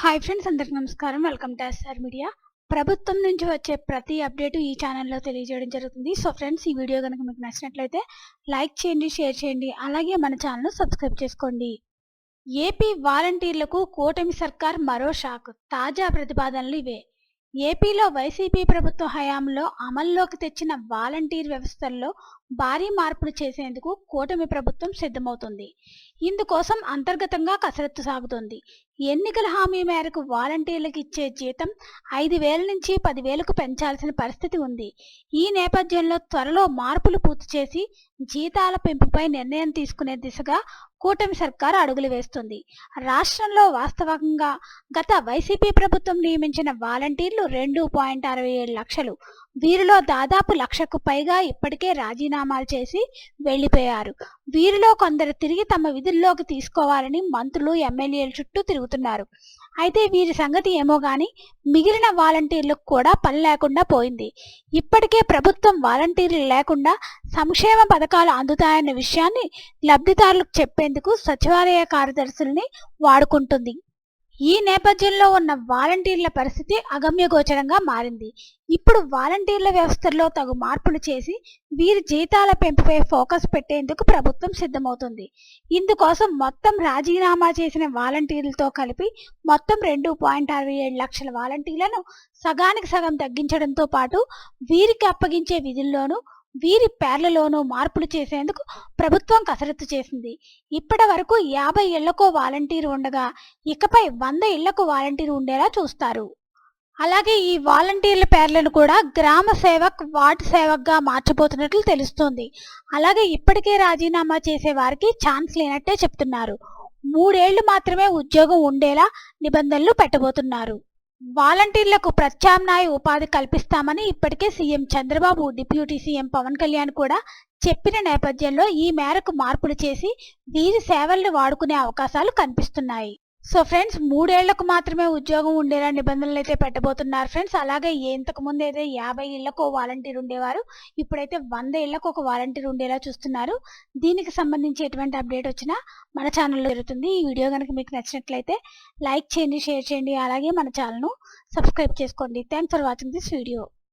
Hi friends అందరికి నమస్కారం. Welcome to SR media ప్రభుత్వం నుంచి వచ్చే ప్రతి అప్డేట్ ఈ ఛానల్లో తెలియజేయడం జరుగుతుంది. సో ఫ్రెండ్స్ ఈ వీడియో కనుక మీకు నచ్చినట్లయితే లైక్ చేయండి షేర్ చేయండి అలాగే మన ఛానల్ సబ్స్క్రైబ్ చేసుకోండి. ఏపీ వాలంటీర్లకు కూటమి సర్కార్ మరో షాక్. తాజా ప్రతిపాదనలు ఇవే. ఏపీలో వైసీపీ ప్రభుత్వ హయాంలో అమల్లోకి తెచ్చిన వాలంటీర్ వ్యవస్థల్లో భారీ మార్పులు చేసేందుకు కూటమి ప్రభుత్వం సిద్ధమవుతుంది. ఇందుకోసం అంతర్గతంగా కసరత్తు సాగుతోంది. ఎన్నికల హామీ మేరకు వాలంటీర్లకు ఇచ్చే జీతం ఐదు వేల నుంచి పదివేలకు పెంచాల్సిన పరిస్థితి ఉంది. ఈ నేపథ్యంలో త్వరలో మార్పులు పూర్తి చేసి జీతాల పెంపుపై నిర్ణయం తీసుకునే దిశగా కూటమి సర్కార్ అడుగులు వేస్తుంది. రాష్ట్రంలో వాస్తవంగా గత వైసీపీ ప్రభుత్వం నియమించిన వాలంటీర్లు రెండు పాయింట్ అరవై ఏడు లక్షలు వీరిలో దాదాపు లక్షకు పైగా ఇప్పటికే రాజీనామాలు చేసి వెళ్ళిపోయారు వీరిలో కొందరు తిరిగి తమ విధుల్లోకి తీసుకోవాలని మంత్రులు ఎమ్మెల్యేల చుట్టూ తిరుగుతున్నారు. అయితే వీరి సంగతి ఏమో గాని మిగిలిన వాలంటీర్లకు కూడా పని లేకుండా పోయింది. ఇప్పటికే ప్రభుత్వం వాలంటీర్లు లేకుండా సంక్షేమ పథకాలు అందుతాయన్న విషయాన్ని లబ్ధిదారులకు చెప్పేందుకు సచివాలయ కార్యదర్శుల్ని వాడుకుంటుంది. ఈ నేపథ్యంలో ఉన్న వాలంటీర్ల పరిస్థితి అగమ్యగోచరంగా మారింది. ఇప్పుడు వాలంటీర్ల వ్యవస్థలో తగు మార్పులు చేసి వీరి జీతాల పెంపుపై ఫోకస్ పెట్టేందుకు ప్రభుత్వం సిద్ధమవుతుంది. ఇందుకోసం మొత్తం రాజీనామా చేసిన వాలంటీర్లతో కలిపి మొత్తం రెండు పాయింట్ అరవై ఏడు లక్షల వాలంటీర్లను సగానికి సగం తగ్గించడంతో పాటు వీరికి అప్పగించే విధుల్లోనూ వీరి పేర్లలోనూ మార్పులు చేసేందుకు ప్రభుత్వం కసరత్తు చేసింది. ఇప్పటి వరకు యాభై ఇళ్ళకు వాలంటీర్ ఉండగా ఇకపై వంద ఇళ్ళకు వాలంటీర్ ఉండేలా చూస్తారు. అలాగే ఈ వాలంటీర్ల పేర్లను కూడా గ్రామ సేవక్ వార్డు సేవక్గా మార్చబోతున్నట్లు తెలుస్తోంది. అలాగే ఇప్పటికే రాజీనామా చేసే వారికి ఛాన్స్ లేనట్టే చెప్తున్నారు. మూడేళ్ళు మాత్రమే ఉద్యోగం ఉండేలా నిబంధనలు పెట్టబోతున్నారు. వాలంటీర్లకు ప్రత్యామ్నాయ ఉపాధి కల్పిస్తామని ఇప్పటికే CM Chandrababu deputy CM Pawan Kalyan కూడా చెప్పిన నేపథ్యంలో ఈ మేరకు మార్పులు చేసి వీరి సేవల్ని వాడుకునే అవకాశాలు కనిపిస్తున్నాయి. సో ఫ్రెండ్స్ మూడేళ్ళకు మాత్రమే ఉద్యోగం ఉండేలా నిబంధనలు అయితే పెట్టబోతున్నారు. ఫ్రెండ్స్ అలాగే ఇంతకు ముందు అయితే యాభై ఇళ్ళకు వాలంటీర్ ఉండేవారు. ఇప్పుడైతే వంద ఇళ్ళకు ఒక వాలంటీర్ ఉండేలా చూస్తున్నారు. దీనికి సంబంధించి ఎటువంటి అప్డేట్ వచ్చినా మన ఛానల్లో జరుగుతుంది. ఈ వీడియో కనుక మీకు నచ్చినట్లయితే లైక్ చేయండి షేర్ చేయండి. అలాగే మన ఛానల్ను సబ్స్క్రైబ్ చేసుకోండి. Thanks for watching this video